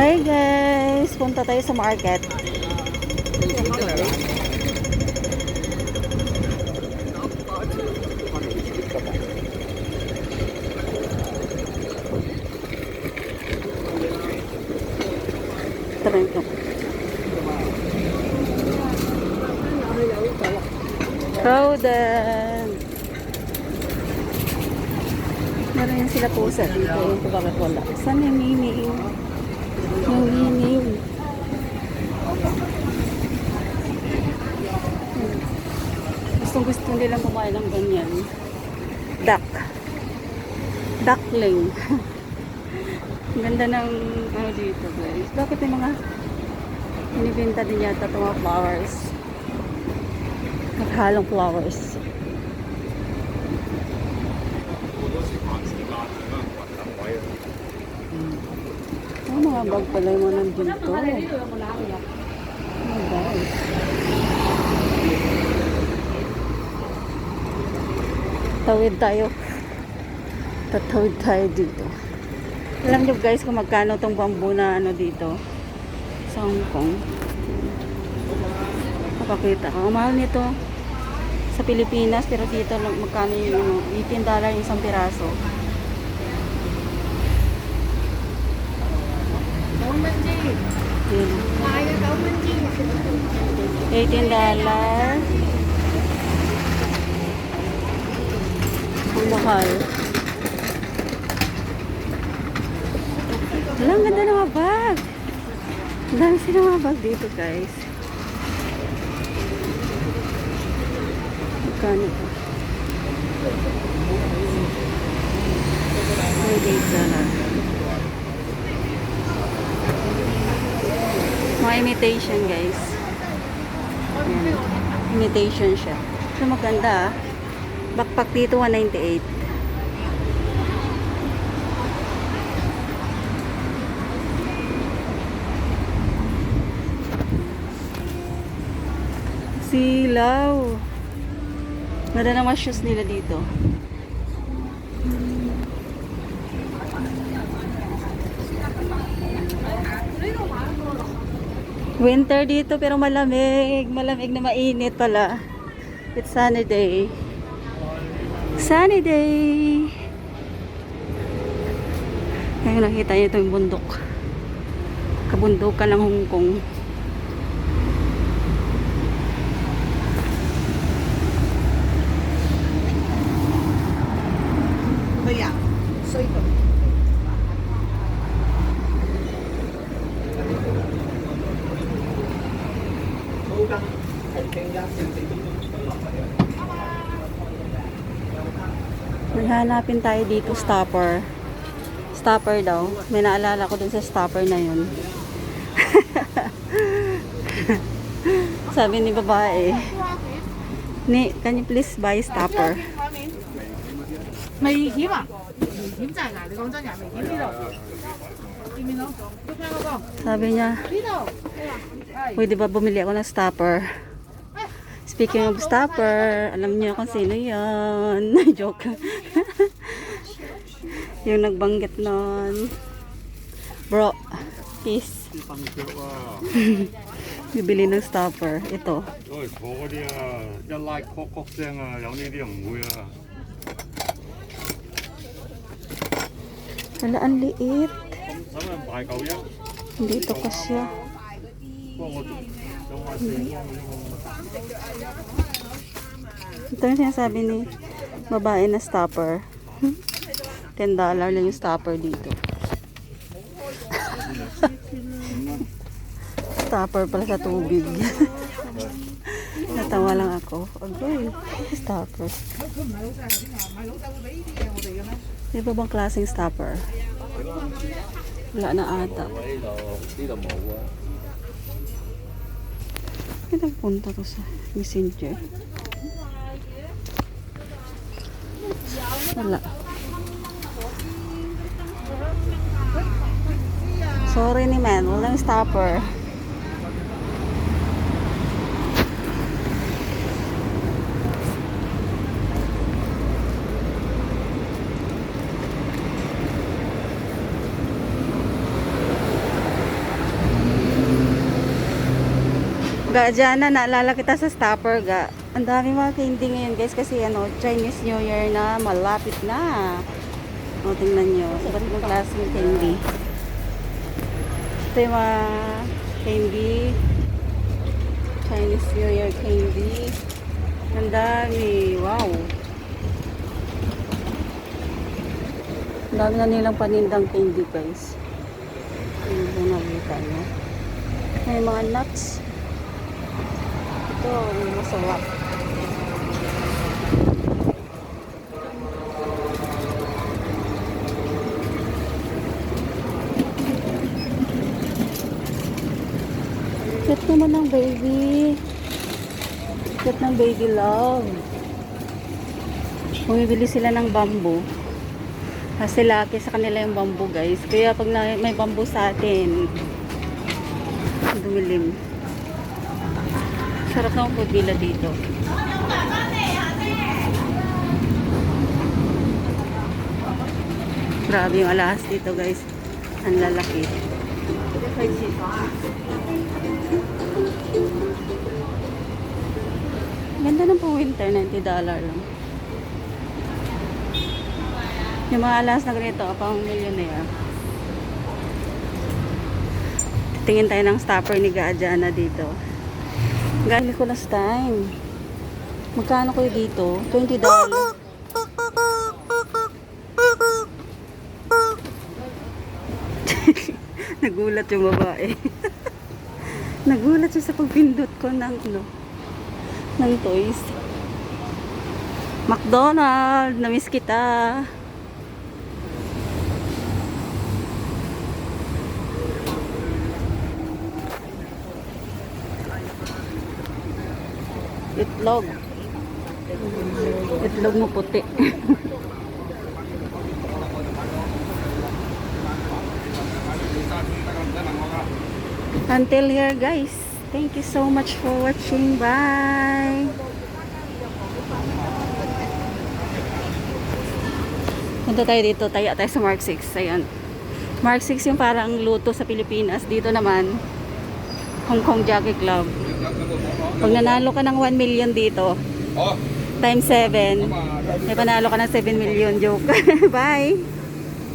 Hi guys! Punta tayo sa market. Try ko. Crowded! Meron sila pusa dito. Yung bakit wala. Saan yung mini? Yung mini. Gustong gusto nilang kumain ng ganyan. Duck. Duckling. Ang ganda ng ano dito guys. Bakit may mga binibenta din yata itong mga flowers. Naghalong flowers. Oh, mga bag pala yung mga nandito. Oh God. Tawid tayo. Tatawid tayo dito. Alam niyo guys kung magkano tong bamboo na ano dito sa Hong Kong. Papakita ko. Ang mahal nito sa Pilipinas pero dito magkano yung ano, 18 dollar yung isang piraso. Yun. $18. Ang mahal. Wala, ang ganda ng mga bag. Ang dami silang mga bag dito, guys. Magkano ba? $18. Mga imitation, guys. Ayan. Imitation siya. So, maganda ah. Backpack dito, 198. Silaw. Ganda naman shoes nila dito. Winter dito pero malamig. Malamig na mainit pala. It's sunny day. Sunny day. Kaya nakita niyo ito yung bundok. Kabundukan ng Hong Kong. Hanapin tayo dito, stopper. Stopper daw. May naalala ko dun sa stopper na yun. Sabi ni babae. Ni, can you please buy stopper? May hima. Sabi niya, pwede ba bumili ako ng stopper? Speaking of stopper, alam niyo kung sino yun. Joke. yung nagbanggit nun. Bro, peace. Bibili ng stopper. Ito. Wala, ang liit. Dito ko siya. Ito yung sinasabi ni babae na stopper. $10 lang yung stopper dito. stopper pala sa tubig. Natawa lang ako. Okay, stopper. Di ba bang klaseng stopper? Wala na ata. Dito mo. Bakit nagpunta ko sa messenger? Wala. Sorry ni man, walang stopper. Ga, dyan na, naalala kita sa stopper, ga. Ang dami mga candy ngayon, guys, kasi ano, Chinese New Year na, malapit na. O, tingnan nyo. Iba't ibang klaseng candy. Ito yung mga candy. Chinese New Year candy. Ang dami. Wow. Ang dami na nilang panindang candy, guys. Ano ba nakita nyo? May mga nuts. Ito, ang masarap. Cute naman ng baby. Cute ng baby love. Bumibili sila ng bamboo. Kasi laki sa kanila yung bamboo guys. Kaya pag may bamboo sa atin, dumilim. Sarap ng pagpila dito. Grabe yung alahas dito guys. Ang lalaki. Ganda ng pang winter, $90 lang. Yung mga alas na ganito, pang millionaire. Tingin tayo ng stopper ni Gaajana dito. Galing ko last time. Magkano kayo dito? $20. Nagulat yung babae. Nagulat siya sa pagpindot ko ng ano, ng toys. McDonald, namiss kita. Itlog. Itlog mo puti. Until here guys. Thank you so much for watching. Bye. Punta tayo dito. Taya tayo sa Mark 6. Ayan. Mark 6 yung parang luto sa Pilipinas. Dito naman, Hong Kong Jockey Club. Pag nanalo ka ng 1 million dito, times 7, may panalo ka ng 7 million. Joke. Bye!